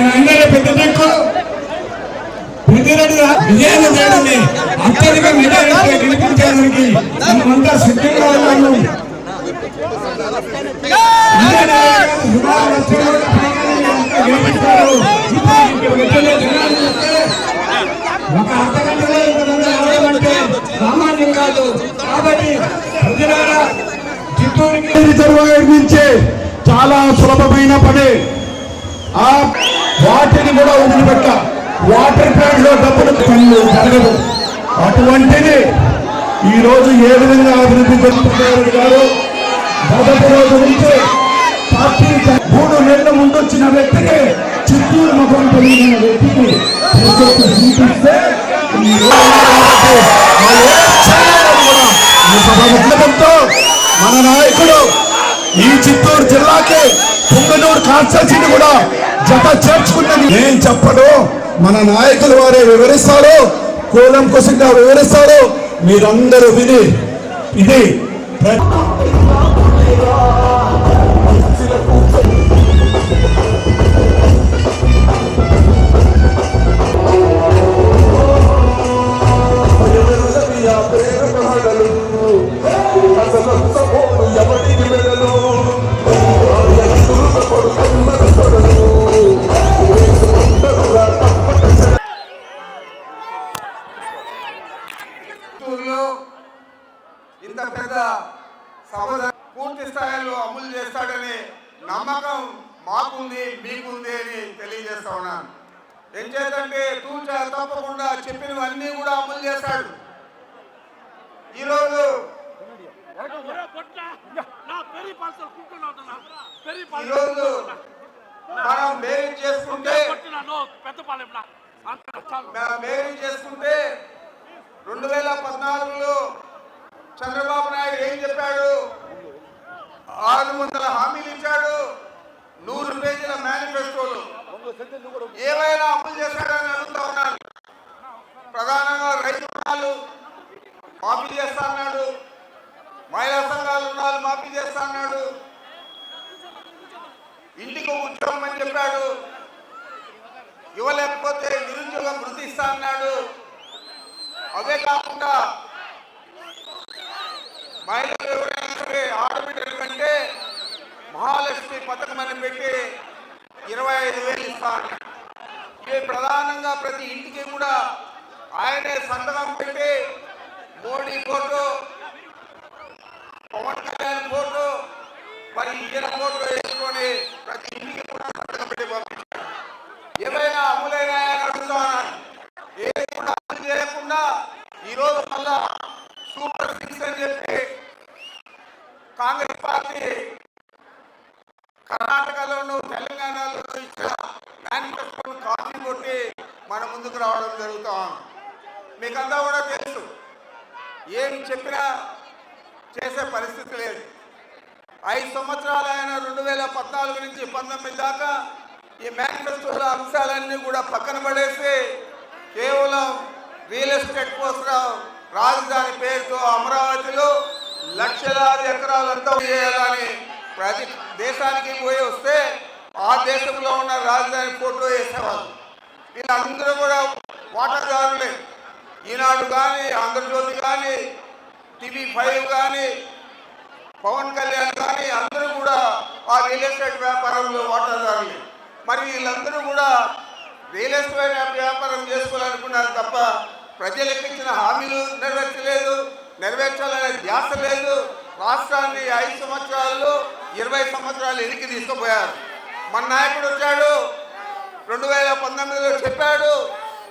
మనందరి పెద్ద దిక్కు పెద్దిరెడ్డి విజయాన్ని చేయడమే అత్యధిక మెజారిటీ గెలిపించడానికి మనమంతా సిద్ధంగా ఉన్నాము ఒక అర్ధగంటలో ఇంతమంది రావడమంటే సామాన్యం కాదు. కాబట్టి ప్రజలారా చిత్తూరుకి నిర్మించే చాలా సులభమైన పని. ఆ వాటిని కూడా వదిలిపెట్ట. వాటర్ ప్లాంట్లో డబ్బులు జరగదు. అటువంటిది ఈ రోజు ఏ విధంగా అభివృద్ధి చెందుతున్నారు గారు? మొదటి రోజు నుంచి పార్టీ మూడు నెలల ముందు వచ్చిన వ్యక్తికి చిత్తూరు ముఖం తెలియని వ్యక్తికి చూపిస్తే ఈ మన నాయకుడు ఈ చిత్తూరు జిల్లాకి పుంగనూరు కాన్స్టెన్సీని కూడా జత చేర్చుకున్నది. నేను చెప్పడు? మన నాయకులు వారే వివరిస్తారు. కూలంకుశంగా వివరిస్తారు. మీరందరూ విని ఇది సభ పూర్తి స్థాయిలో అమలు చేస్తాడని నమ్మకం మాకుంది మీకుంది అని తెలియజేస్తా ఉన్నాను. ఏం చేద్దంటే తూచా తప్పకుండా చెప్పినవన్నీ కూడా అమలు చేస్తాడు. ఈరోజు ఈరోజు మనం మేరీ చేసుకుంటే మనం మేరీ చేసుకుంటే రెండు వేల పద్నాలుగులో చంద్రబాబు నాయుడు ఏం చెప్పాడు ఆరు వందల హామీలు ఇచ్చాడు నూరు పేజీల మేనిఫెస్టోలు ఏవైనా అమలు చేశాడని అడుగుతా ఉన్నాను ప్రధానంగా రైతు రుణాలు మాఫీ చేస్తా అన్నాడు మహిళా సంఘాల రుణాలు మాఫీ చేస్తా అన్నాడు ఇంటికి ఒక ఉద్యోగం అని చెప్పాడు ఇవ్వలేకపోతే నిరుద్యోగం వృద్ధి ఇస్తా అన్నాడు. అవే కాకుండా మహిళలు ఎవరైనా సరే ఆడబిడ్డల కంటే మహాలక్ష్మి పథకం అని పెట్టి ఇరవై ఐదు వేలు ఇస్తా ఇవి ప్రధానంగా ప్రతి ఇంటికి కూడా ఆయనే సంతకం పెట్టి మోడీ ఫోటో పవన్ కళ్యాణ్ ఫోటో మరి ఈయన ఫోటో వేసుకొని ప్రతి ఇంటికి కూడా సంతకం పెట్టి పంపించాడు ఏమైనా అమలైనా అని అడుగుతున్నాను ఏది కూడా కాకుండా చేయకుండా ఈరోజు మళ్ళా సూపర్ సిక్స్ అని చెప్పి కాంగ్రెస్ పార్టీ కర్ణాటకలోను తెలంగాణలో ఇచ్చిన మేనిఫెస్టోను కాపీ కొట్టి మన ముందుకు రావడం జరుగుతాం మీకంతా కూడా తెలుసు. ఏం చెప్పినా చేసే పరిస్థితి లేదు. ఐదు సంవత్సరాలు ఆయన రెండు వేల పద్నాలుగు నుంచి పంతొమ్మిది దాకా ఈ మేనిఫెస్టోల అంశాలన్నీ కూడా పక్కన పడేసి కేవలం రియల్ ఎస్టేట్ కోసం రాజధాని పేరుతో అమరావతిలో లక్షలాది ఎకరాలంతా చేయాలని ప్రతి దేశానికి పోయి వస్తే ఆ దేశంలో ఉన్న రాజధాని ఫోటో వేసేవాళ్ళు. వీళ్ళందరూ కూడా వాటాదారులే. ఈనాడు కానీ ఆంధ్రజ్యోతి కానీ టీవీ ఫైవ్ కానీ పవన్ కళ్యాణ్ కానీ అందరూ కూడా ఆ రియల్ ఎస్టేట్ వ్యాపారంలో వాటాదారులే. మరి వీళ్ళందరూ కూడా రియల్ ఎస్టేట్ వ్యాపారం చేసుకోవాలనుకున్నారు తప్ప ప్రజలకు ఇచ్చిన హామీలు నెరవేర్చలేదు నెరవేర్చాలనే ధ్యాస లేదు. రాష్ట్రాన్ని ఐదు సంవత్సరాల్లో ఇరవై సంవత్సరాలు ఎనికి తీసుకుపోయారు. మన నాయకుడు వచ్చాడు రెండు వేల పంతొమ్మిదిలో చెప్పాడు.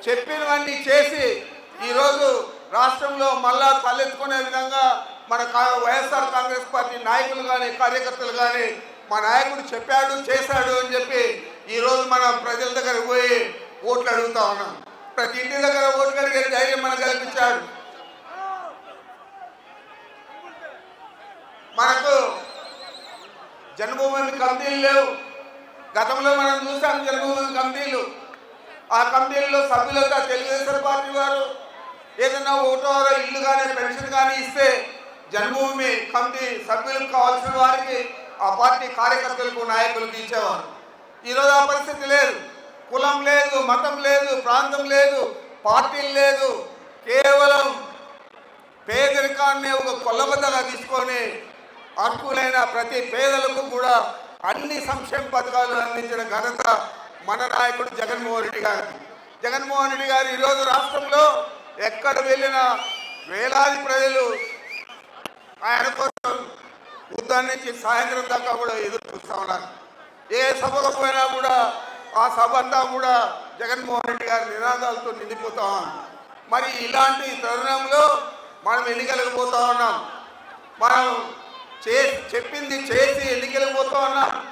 చెప్పినవన్నీ చేసి ఈరోజు రాష్ట్రంలో మళ్ళా తలెత్తుకునే విధంగా మన కా- వైఎస్ఆర్ కాంగ్రెస్ పార్టీ నాయకులు కానీ కార్యకర్తలు కానీ మా నాయకుడు చెప్పాడు చేశాడు అని చెప్పి ఈరోజు మనం ప్రజల దగ్గర పోయి ఓట్లు అడుగుతా ఉన్నాం. ప్రతి ఇంటి దగ్గర ఓటు కడిగే ధైర్యం మనకు కల్పించాడు. మనకు జన్మభూమి కమిటీలు లేవు. గతంలో మనం చూసాం జన్మభూమి కమిటీలు. ఆ కమిటీల్లో సభ్యులుగా తెలుగుదేశం పార్టీ వారు. ఏదైనా ఓటో ఇల్లు కానీ పెన్షన్ కానీ ఇస్తే జన్మభూమి కమిటీ సభ్యులకు కావాల్సిన వారికి ఆ పార్టీ కార్యకర్తలకు నాయకులకు ఇచ్చేవారు. ఈరోజు ఆ పరిస్థితి లేదు. కులం లేదు మతం లేదు ప్రాంతం లేదు పార్టీలు లేదు. కేవలం పేదరికాన్ని ఒక కొల్లబద్దగా తీసుకొని అర్హులైన ప్రతి పేదలకు కూడా అన్ని సంక్షేమ పథకాలు అందించిన ఘనత మన నాయకుడు జగన్మోహన్ రెడ్డి గారు జగన్మోహన్ రెడ్డి గారు ఈరోజు రాష్ట్రంలో ఎక్కడ వెళ్ళినా వేలాది ప్రజలు ఆయన కోసం ఉదయం నుంచి సాయంత్రం దాకా కూడా ఎదురు చూస్తూ ఉన్నారు. ఏ సభకు పోయినా కూడా ఆ సభ అంతా కూడా జగన్మోహన్ రెడ్డి గారి నినాదాలతో నిండిపోతా ఉంది మరి ఇలాంటి తరుణంలో మనం ఎన్నికలకు పోతా ఉన్నాం. మనం చే చెప్పింది చేసి ఎన్నికలకు పోతా ఉన్నాం.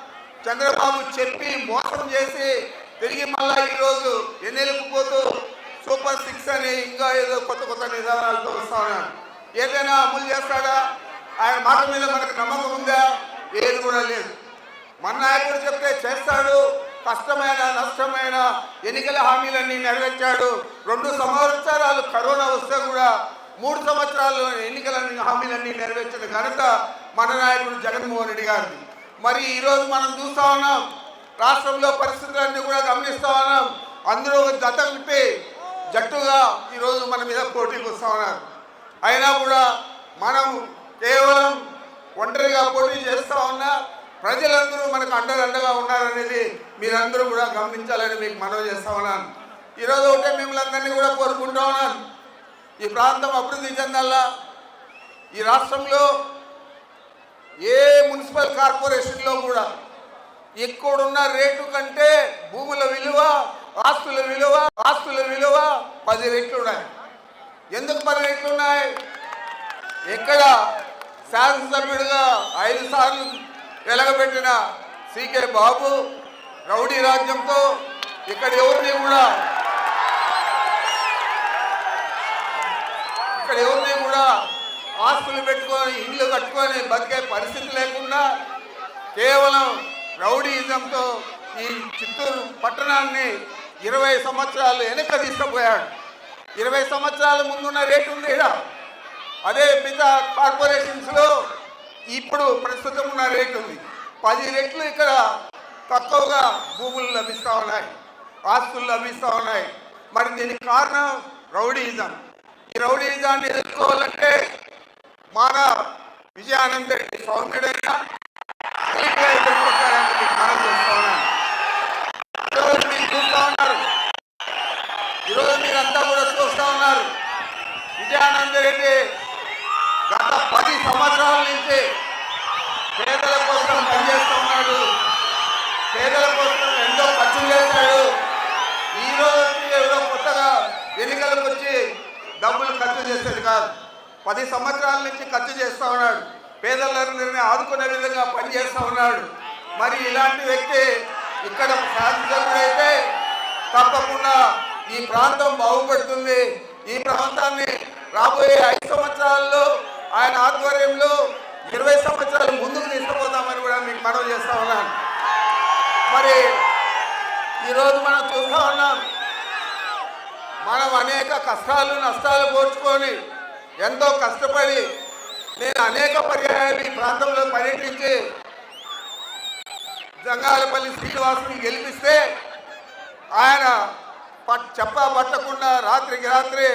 చంద్రబాబు చెప్పి మోసం చేసి తిరిగి మళ్ళా ఈరోజు ఎన్నికలకు పోతూ సూపర్ సిక్స్ అని ఇంకా ఏదో కొత్త కొత్త నిదానాలతో వస్తా ఉన్నాడు ఏదైనా అమలు చేస్తాడా? ఆయన మాట మీద మనకు నమ్మకం ఉందా? ఏది కూడా లేదు. మన నాయకుడు చెప్తే చేస్తాడు. కష్టమైన నష్టమైన ఎన్నికల హామీలన్నీ నెరవేర్చాడు. రెండు సంవత్సరాలు కరోనా వస్తే కూడా మూడు సంవత్సరాలు ఎన్నికల హామీలన్నీ నెరవేర్చిన ఘనత మన నాయకుడు జగన్మోహన్ రెడ్డి గారిది. మరి ఈరోజు మనం చూస్తా ఉన్నాం రాష్ట్రంలో పరిస్థితులన్నీ కూడా గమనిస్తా ఉన్నాం. అందరూ ఒక జత ఉంటే జట్టుగా ఈరోజు మన మీద పోటీకి వస్తా ఉన్నారు. అయినా కూడా మనం కేవలం ఒంటరిగా పోటీ చేస్తా ఉన్నా ప్రజలందరూ మనకు అండదండగా ఉన్నారనేది మీరందరూ కూడా గమనించాలని మీకు మనవి చేస్తా ఉన్నాను. ఈరోజు ఒకటే మిమ్మల్ని అందరినీ కూడా కోరుకుంటా ఉన్నాను. ఈ ప్రాంతం అభివృద్ధి చెందాలా? ఈ రాష్ట్రంలో ఏ మున్సిపల్ కార్పొరేషన్లో కూడా ఇక్కడున్న రేటు కంటే భూముల విలువ ఆస్తుల విలువ ఆస్తుల విలువ పది రెట్లు ఉన్నాయి. ఎందుకు పది రెట్లు ఉన్నాయి? ఎక్కడ శాసనసభ్యుడిగా ఐదు సార్లు వెలగబెట్టిన సీకే బాబు రౌడీ రాజ్యంతో ఇక్కడ ఎవరిని కూడా ఇక్కడ ఎవరిని కూడా ఆస్తులు పెట్టుకొని ఇల్లు కట్టుకొని బతికే పరిస్థితి లేకుండా కేవలం రౌడీయిజంతో ఈ చిత్తూరు పట్టణాన్ని ఇరవై సంవత్సరాలు వెనక తీసుకుపోయాడు. ఇరవై సంవత్సరాల ముందున్న రేటు ఉంది అదే మిగతా కార్పొరేషన్స్లో ఇప్పుడు ప్రస్తుతం ఉన్న రేటు ఉంది. పది రెట్లు ఇక్కడ తక్కువగా భూములు లభిస్తూ ఉన్నాయి. ఆస్తులు లభిస్తూ ఉన్నాయి. మరి దీనికి కారణం రౌడీయిజం. ఈ రౌడీయిజాన్ని ఎదుర్కోవాలంటే మన విజయానంద రెడ్డి సౌమ్యుడైనా మనం చూస్తా ఉన్నాను ఈరోజు మీరు చూస్తూ ఉన్నారు. ఈరోజు మీరంతా కూడా చూస్తూ ఉన్నారు. విజయానంద రెడ్డి పది సంవత్సరాల నుంచి పేదల కోసం పనిచేస్తూ ఉన్నాడు. పేదల కోసం ఎంతో ఖర్చు చేశాడు. ఈ రోజు ఏదో కొత్తగా ఎన్నికలకు వచ్చి డబ్బులు ఖర్చు చేసేది కాదు. పది సంవత్సరాల నుంచి ఖర్చు చేస్తూ ఉన్నాడు. పేదలందరినీ ఆదుకునే విధంగా పనిచేస్తూ ఉన్నాడు. మరి ఇలాంటి వ్యక్తి ఇక్కడ శాసనసభ్యుడైతే తప్పకుండా ఈ ప్రాంతం బాగుపడుతుంది. ఈ ప్రాంతాన్ని రాబోయే ఐదు సంవత్సరాల్లో ఆయన ఆధ్వర్యంలో ఇరవై సంవత్సరాలు ముందుకు తీసుకుపోతామని కూడా మీకు మనవి చేస్తా ఉన్నాను. మరి ఈరోజు మనం చూస్తా ఉన్నాం మనం అనేక కష్టాలు నష్టాలు పోర్చుకొని ఎంతో కష్టపడి నేను అనేక పర్యాయాలు ఈ ప్రాంతంలో పర్యటించి జంగాలపల్లి శ్రీనివాసుని గెలిపిస్తే ఆయన పట్ చెప్పా పట్టకుండా రాత్రికి రాత్రి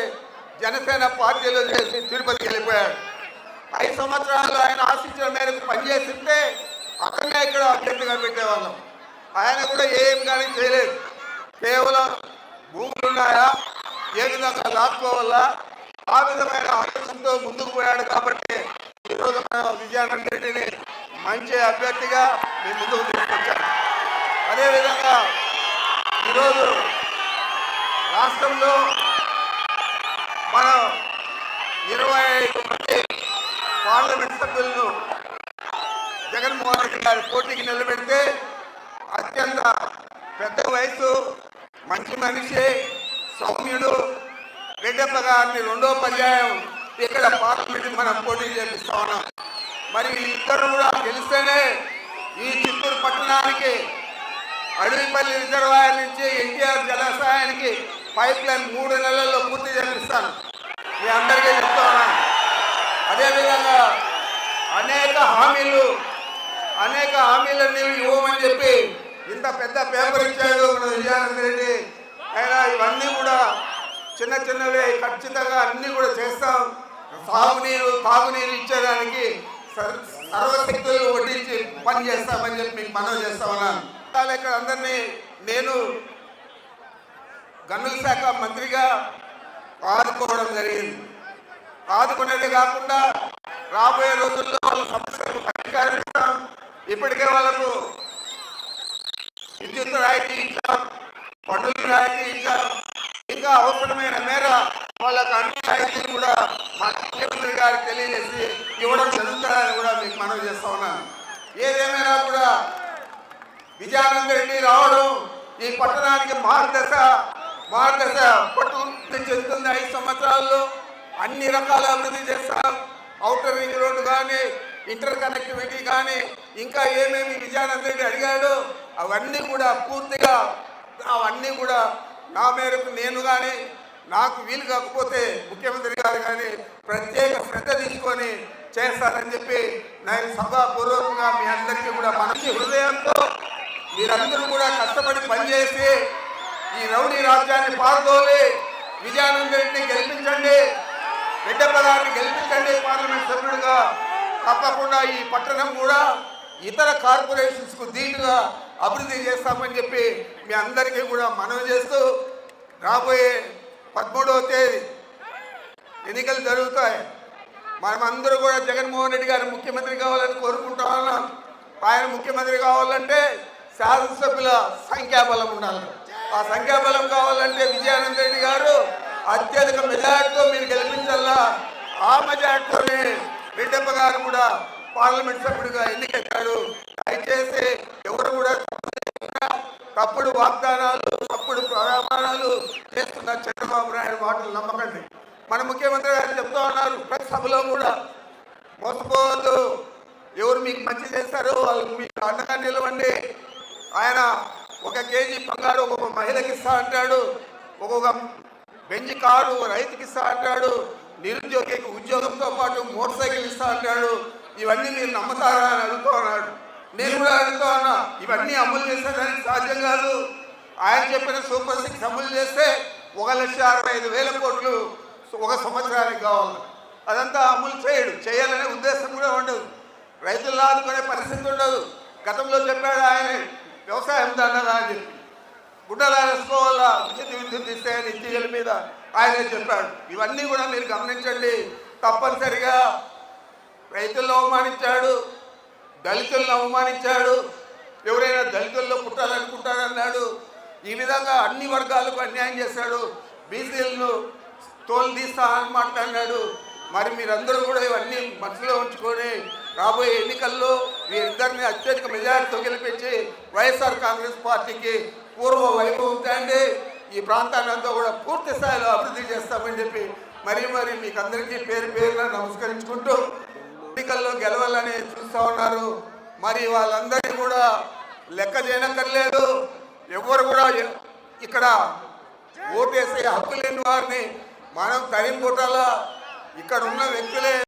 జనసేన పార్టీలో చేసి తిరుపతికి వెళ్ళిపోయాడు. ఐదు సంవత్సరాలు ఆయన ఆశించిన మేరకు పనిచేస్తుంటే అతన్నే ఇక్కడ అభ్యర్థిగా పెట్టేవాళ్ళం. ఆయన కూడా ఏం కానీ చేయలేదు. కేవలం భూములు ఉన్నాయా? ఏ విధంగా లాక్కోవాలా ఆ విధమైన ఆలోచనతో ముందుకు పోయాడు కాబట్టి ఈరోజు మనం విజయానంద రెడ్డిని మంచి అభ్యర్థిగా మీ ముందుకు తీసుకొచ్చాను అదేవిధంగా ఈరోజు రాష్ట్రంలో మనం ఇరవై ఐదు మంది పార్లమెంట్ సభ్యులను జగన్మోహన్ రెడ్డి గారి పోటీకి నిలబెడితే అత్యంత పెద్ద వయసు మంచి మనిషి సౌమ్యుడు. రెడ్డప్ప గారిని రెండో పర్యాయం ఇక్కడ పార్లమెంట్ మనం పోటీ చేపిస్తా ఉన్నాం. మరి ఇద్దరు కూడా గెలిస్తేనే ఈ చిత్తూరు పట్టణానికి అడవిపల్లి రిజర్వాయర్ నుంచి ఎన్టీఆర్ జలాశయానికి పైప్ లైన్ మూడు నెలల్లో పూర్తి చేపిస్తాను. మీ అందరికీ చెప్తా ఉన్నాను అదేవిధంగా అనేక హామీలు అనేక హామీలన్నీ ఇవ్వమని చెప్పి ఇంత పెద్ద పేపర్ ఇచ్చాడు మన విజయానంద రెడ్డి. అయినా ఇవన్నీ కూడా చిన్న చిన్నవే ఖచ్చితంగా అన్నీ కూడా చేస్తాం. సాగునీరు తాగునీరు ఇచ్చేదానికి సర్వశక్తులు వడ్డించి పని చేస్తామని చెప్పి మీకు మనవి చేస్తామన్నాను ఇక్కడ అందరినీ నేను గనుల శాఖ మంత్రిగా ఆదుకోవడం జరిగింది. ఆదుకునేది కాకుండా రాబోయే రోజుల్లో వాళ్ళ సమస్యలు పరిష్కరిస్తాం ఇప్పటికే వాళ్ళకు విద్యుత్ రాయితీ ఇచ్చాం పన్నుల రాయితీ ఇచ్చాం. ఇంకా అవసరమైన మేర వాళ్ళకు అన్ని రాయితీలు కూడా మా ముఖ్యమంత్రి గారికి తెలియజేసి ఇవ్వడం జరుగుతుందని కూడా మీకు మనవి చేస్తా ఉన్నాను. ఏదేమైనా కూడా విజయానంద రెడ్డి రావడం ఈ పట్టణానికి మార్గదశ మార్గదశ పట్టు చెందుతుంది ఐదు సంవత్సరాల్లో. అన్ని రకాల అభివృద్ధి చేస్తాం. అవుటర్ రింగ్ రోడ్డు కానీ ఇంటర్ కనెక్టివిటీ కానీ ఇంకా ఏమేమి విజయానంద రెడ్డి అడిగాడో అవన్నీ కూడా పూర్తిగా అవన్నీ కూడా నా మేరకు నేను కానీ నాకు వీలు కాకపోతే ముఖ్యమంత్రి గారు కానీ ప్రత్యేక శ్రద్ధ తీసుకొని చేస్తారని చెప్పి నేను సభాపూర్వకంగా మీ అందరికీ కూడా మంచి హృదయంతో మీరందరూ కూడా కష్టపడి పనిచేసి ఈ రౌడీ రాజ్యాన్ని పాల్గొని విజయానంద రెడ్డిని గెలిపించండి. రెడ్డప్ప గారిని గెలిపించండి పార్లమెంట్ సభ్యుడిగా. తప్పకుండా ఈ పట్టణం కూడా ఇతర కార్పొరేషన్స్కు దీటుగా అభివృద్ధి చేస్తామని చెప్పి మీ అందరికీ కూడా మనవి చేస్తూ రాబోయే పదమూడవ తేదీ ఎన్నికలు జరుగుతాయి. మనమందరూ కూడా జగన్మోహన్ రెడ్డి గారు ముఖ్యమంత్రి కావాలని కోరుకుంటా ఉన్నాం. ఆయన ముఖ్యమంత్రి కావాలంటే శాసనసభ్యుల సంఖ్యాబలం ఉండాలి. ఆ సంఖ్యాబలం కావాలంటే విజయానంద రెడ్డి గారు అత్యధిక మెజార్టీతో మీరు గెలిపించాలా? ఆ మెజార్టీతోనే రెడ్డప్ప గారు కూడా పార్లమెంట్ సభ్యుడిగా ఎన్నికెక్కాడు దయచేసి ఎవరు కూడా తప్పుడు వాగ్దానాలు తప్పుడు ప్రమాణాలు చేస్తున్న చంద్రబాబు నాయుడు మాటలు నమ్మకండి. మన ముఖ్యమంత్రి గారు చెప్తా ఉన్నారు ప్రతి సభలో కూడా మోసపోవద్దు. ఎవరు మీకు మంచి చేస్తారో వాళ్ళు మీకు అండగా నిలవండి. ఆయన ఒక కేజీ బంగారు ఒక్కొక్క మహిళకి ఇస్తా అంటాడు. ఒక్కొక్క బెంజ్ కారు రైతుకి ఇస్తా అంటాడు నిరుద్యోగికి ఉద్యోగంతో పాటు మోటార్ సైకిల్ ఇస్తా అంటాడు. ఇవన్నీ మీరు నమ్ముతారా అని అడుగుతూ ఉన్నాడు. నేను కూడా అడుగుతా ఉన్నా ఇవన్నీ అమలు చేసేదానికి సాధ్యం కాదు. ఆయన చెప్పిన సూపర్ సిక్స్ అమలు చేస్తే ఒక లక్ష అరవై ఐదు వేల కోట్లు ఒక సంవత్సరానికి కావాలి. అదంతా అమలు చేయడు చేయాలనే ఉద్దేశం కూడా ఉండదు. రైతులు ఆదుకునే పరిస్థితి ఉండదు. గతంలో చెప్పాడు ఆయన వ్యవసాయం దండగా అని చెప్పి. గుడ్డలు వేసుకోవాలా ఉచిత విద్యుత్ ఇస్తాయని అని మీద ఆయనే చెప్పాడు. ఇవన్నీ కూడా మీరు గమనించండి. తప్పనిసరిగా రైతులను అవమానించాడు దళితులను అవమానించాడు ఎవరైనా దళితుల్లో పుట్టాలనుకుంటారన్నాడు. ఈ విధంగా అన్ని వర్గాలకు అన్యాయం చేశాడు. బీసీలను తోలు తీస్తా అని మాట్లాడినాడు. మరి మీరందరూ కూడా ఇవన్నీ మనసులో ఉంచుకొని రాబోయే ఎన్నికల్లో వీరిద్దరిని అత్యధిక మెజారిటీతో గెలిపించి వైఎస్ఆర్ కాంగ్రెస్ పార్టీకి పూర్వ వైభవం తేండి. ఈ ప్రాంతాన్ని అంతా కూడా పూర్తి స్థాయిలో అభివృద్ధి చేస్తామని చెప్పి మరీ మరి మీకు అందరికీ పేరు పేరున నమస్కరించుకుంటూ ఎన్నికల్లో గెలవాలని చూస్తూ ఉన్నారు. మరి వాళ్ళందరినీ కూడా లెక్క చేయనక్కర్లేదు. ఎవరు కూడా ఇక్కడ ఓటేసే హక్కు లేని వారిని మనం తరిం కొట్టాలా? ఇక్కడ ఉన్న వ్యక్తులే